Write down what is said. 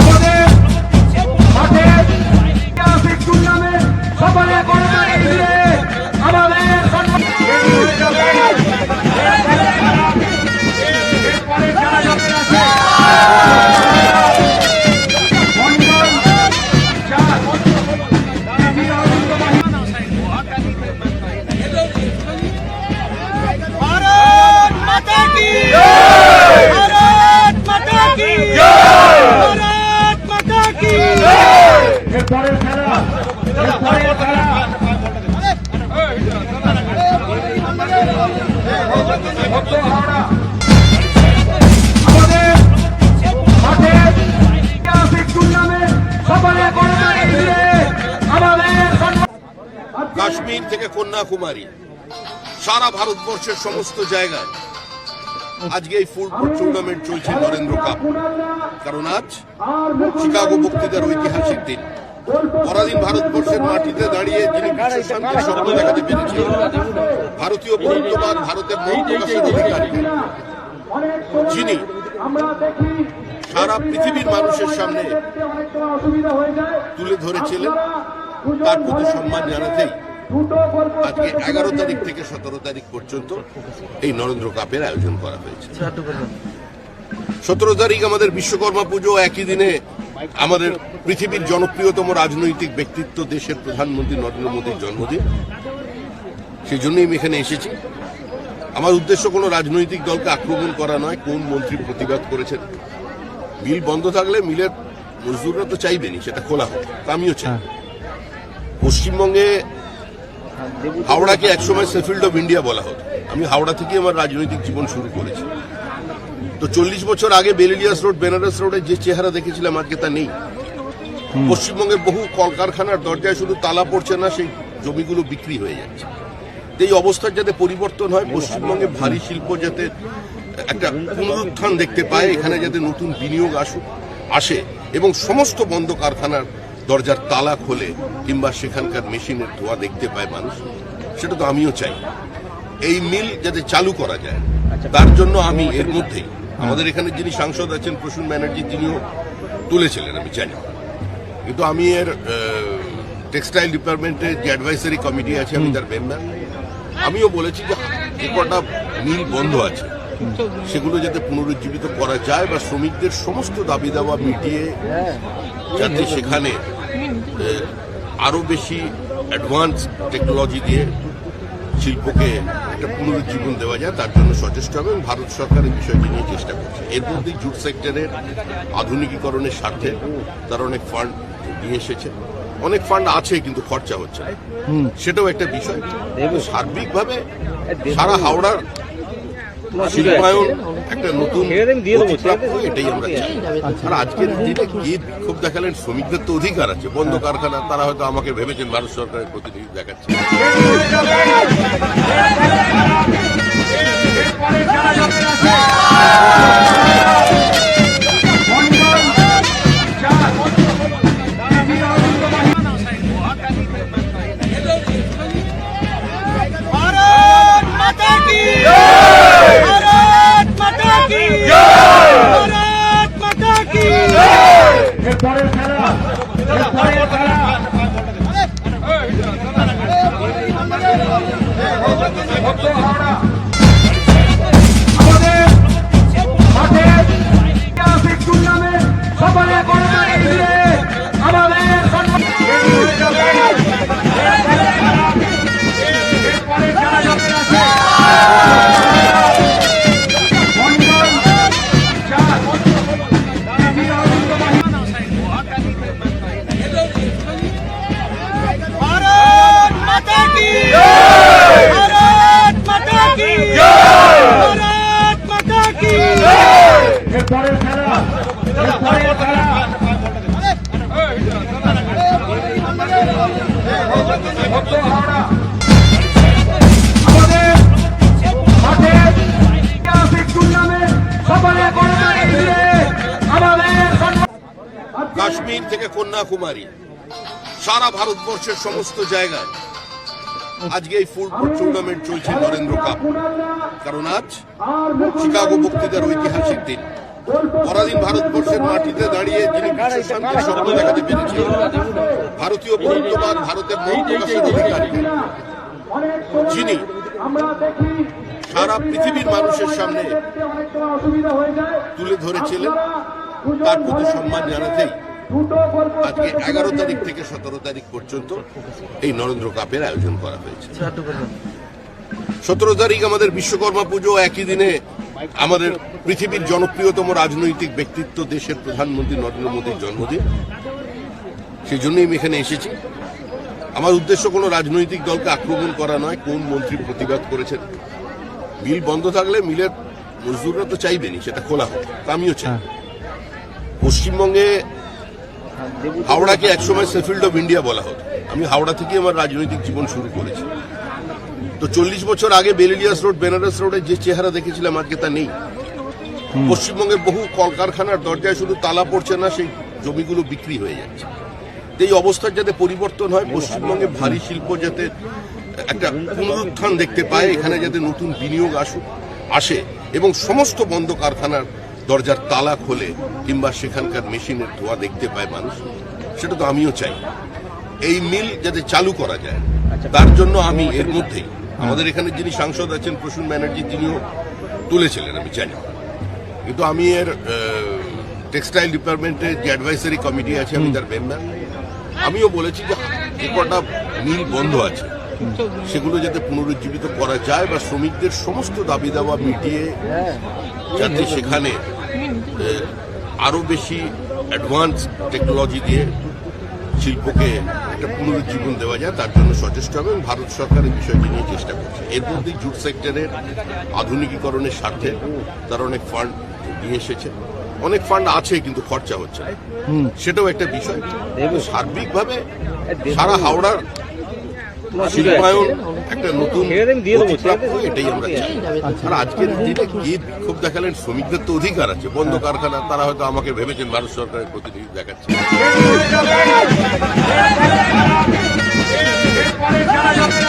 আমাদের মাঠে টুর্নামেন্ট সকলে করোনায় কাশ্মীর থেকে কন্যাকুমারী। সারা ভারতবর্ষের সমস্ত জায়গায় আজকে এই ফুটবল টুর্নামেন্ট চলছে নরেন্দ্র কাপ। কারণ আজ শিকাগো বক্তৃতার ঐতিহাসিক দিন। পরাধীন ভারতবর্ষের মাটিতে দাঁড়িয়ে যিনি বিশ্ব শান্তির স্বপ্ন দেখাতে পেরেছিলেন ভারতীয় বহুত্ববাদ ভারতের মন প্রকাশের অধিকারী। যিনি সারা পৃথিবীর মানুষের সামনে তুলে ধরেছিলেন, তার প্রতি সম্মান জানাতেই আজকে এগারো তারিখ থেকে সতেরো তারিখ পর্যন্ত এই নরেন্দ্র কাপের আয়োজন করা হয়েছে। সতেরো তারিখ আমাদের বিশ্বকর্মা পুজো একই দিনে আমাদের পৃথিবীর জনপ্রিয়তম রাজনৈতিক ব্যক্তিত্ব দেশের প্রধানমন্ত্রী নরেন্দ্র মোদীর জন্মদিন। সেই জন্যই আমি এখানে এসেছি। আমার উদ্দেশ্য কোনো রাজনৈতিক দলকে আক্রমণ করা নয় কোন মন্ত্রী প্রতিবাদ করেছেন। মিল বন্ধ থাকলে মিলের মজদুররা তো চাইবেনি সেটা খোলা হোক তা আমিও চাই। পশ্চিমবঙ্গে হাওড়াকে একসময় সেফিল্ড অফ ইন্ডিয়া বলা হতো। আমি হাওড়া থেকে আমার রাজনৈতিক জীবন শুরু করেছি। তো চল্লিশ বছর আগে বেলিলিয়াস রোড বেনারস রোডে যে চেহারা দেখেছিলাম আজকে তা নেই। পশ্চিমবঙ্গের বহু কলকারখানার দরজায় শুধু তালা পড়ছে না সেই জমিগুলো বিক্রি হয়ে যাচ্ছে। এই অবস্থার যাতে পরিবর্তন হয় পশ্চিমবঙ্গে ভারী শিল্প যাতে একটা পুনরুত্থান দেখতে পায় এখানে যাতে নতুন বিনিয়োগ আসুক আসে এবং সমস্ত বন্ধ কারখানার দরজার তালা খোলে কিংবা সেখানকার মেশিনের ধোয়া দেখতে পায় মানুষ সেটা তো আমিও চাই। এই মিল যাতে চালু করা যায় তার জন্য আমি এর মধ্যেই আমাদের এখানে যিনি সাংসদ আছেন প্রসূন ব্যানার্জি তিনিও তুলেছিলেন আমি জানি। কিন্তু আমি এর টেক্সটাইল ডিপার্টমেন্টের যে অ্যাডভাইসারি কমিটি আছে আমি তার মেম্বার। আমিও বলেছি যে যে কটা মিল বন্ধ আছে সেগুলো যাতে পুনরুজ্জীবিত করা যায় বা শ্রমিকদের সমস্ত দাবি দাওয়া মিটিয়ে যাতে সেখানে আহ, আরও বেশি অ্যাডভান্স টেকনোলজি দিয়ে শিল্পকে একটা পুনরুজ্জীবন দেওয়া যায় তার জন্য সচেষ্ট হবে এবং ভারত সরকার এই বিষয়টি নিয়ে চেষ্টা করছে। এর মধ্যেই জুট সেক্টরের আধুনিকীকরণের স্বার্থে তারা অনেক ফান্ড নিয়ে এসেছে। অনেক ফান্ড আছে কিন্তু খরচা হচ্ছে সেটাও একটা বিষয়। সার্বিকভাবে সারা হাওড়ার শিল্পায়ন একটা নতুন এটাই আমরা চাই। আর আজকের দিনে কে বিক্ষোভ দেখালেন শ্রমিকদের তো অধিকার আছে বন্ধ কারখানা তারা হয়তো আমাকে ভেবেছেন ভারত সরকারের প্রতিনিধি দেখাচ্ছে। 誰が কাশ্মীর থেকে কন্যাকুমারী সারা ভারতবর্ষের সমস্ত জায়গায় আজকে এই ফুটবল টুর্নামেন্ট চলছে নরেন্দ্র কাপ। কারণ আজ শিকাগো বক্তৃতার ঐতিহাসিক দিন। পরাধীন ভারতবর্ষের মাটিতে দাঁড়িয়ে যিনি বিশ্ব শান্তির স্বপ্ন দেখাতে পেরেছিলেন ভারতীয় বহুত্ববাদ ভারতের মত প্রকাশের অধিকারী। যিনি সারা পৃথিবীর মানুষের সামনে তুলে ধরেছিলেন, তার প্রতি সম্মান জানাতেই আজকে এগারো তারিখ থেকে সতেরো তারিখ পর্যন্ত এই নরেন্দ্র কাপের আয়োজন করা হয়েছে। সতেরো তারিখ আমাদের বিশ্বকর্মা পুজো একই দিনে আমাদের পৃথিবীর জনপ্রিয়তম রাজনৈতিক ব্যক্তিত্ব দেশের প্রধানমন্ত্রী নরেন্দ্র মোদীর জন্মদিন। সেই জন্যই আমি এখানে এসেছি। আমার উদ্দেশ্য কোনো রাজনৈতিক দলকে আক্রমণ করা নয় কোন মন্ত্রী প্রতিবাদ করেছেন। মিল বন্ধ থাকলে মিলের মজদুররা তো চাইবেনি সেটা খোলা হোক তা আমিও চাই। পশ্চিমবঙ্গে হাওড়াকে একসময় সেফিল্ড অফ ইন্ডিয়া বলা হতো। আমি হাওড়া থেকে আমার রাজনৈতিক জীবন শুরু করেছি। তো চল্লিশ বছর আগে বেলিলিয়াস রোড বেনারস রোডে যে চেহারা দেখেছিলাম আজকে তা নেই। পশ্চিমবঙ্গের বহু কলকারখানার দরজায় শুধু তালা পড়ছে না সেই জমিগুলো বিক্রি হয়ে যাচ্ছে। তো এই অবস্থার যাতে পরিবর্তন হয় পশ্চিমবঙ্গে ভারী শিল্প যাতে একটা পুনরুত্থান দেখতে পায় এখানে যাতে নতুন বিনিয়োগ আসুক আসে এবং সমস্ত বন্ধ কারখানার দরজার তালা খোলে কিংবা সেখানকার মেশিনের ধোয়া দেখতে পায় মানুষ সেটা তো আমিও চাই। এই মিল যাতে চালু করা যায় তার জন্য আমি এর মধ্যেই আমাদের এখানে যিনি সাংসদ আছেন প্রসূন ব্যানার্জি তিনিও তুলেছিলেন আমি জানি। কিন্তু আমি এর টেক্সটাইল ডিপার্টমেন্টের যে অ্যাডভাইসারি কমিটি আছে আমি তার মেম্বার। আমিও বলেছি যে যে কটা মিল বন্ধ আছে সেগুলো যাতে পুনরুজ্জীবিত করা যায় বা শ্রমিকদের সমস্ত দাবি দাওয়া মিটিয়ে যাতে সেখানে আহ, আরও বেশি অ্যাডভান্স টেকনোলজি দিয়ে শিল্পকে একটা পুনরুজ্জীবন দেওয়া যায় তার জন্য সচেষ্ট হবে এবং ভারত সরকার এই বিষয়টি নিয়ে চেষ্টা করছে। এর মধ্যে জুট সেক্টরের আধুনিকীকরণের স্বার্থে তারা অনেক ফান্ড নিয়ে এসেছে। অনেক ফান্ড আছে কিন্তু খরচা হচ্ছে না। সেটাও একটা বিষয়। সার্বিকভাবে সারা হাওড়ার শিল্পায়ন একটা নতুন এটাই আমরা চাই। আর আজকের দিনে গিয়ে বিক্ষোভ দেখালেন শ্রমিকদের তো অধিকার আছে। বন্ধ কারখানা তারা হয়তো আমাকে ভেবেছেন ভারত সরকারের প্রতিনিধি দেখাচ্ছে। এরপরে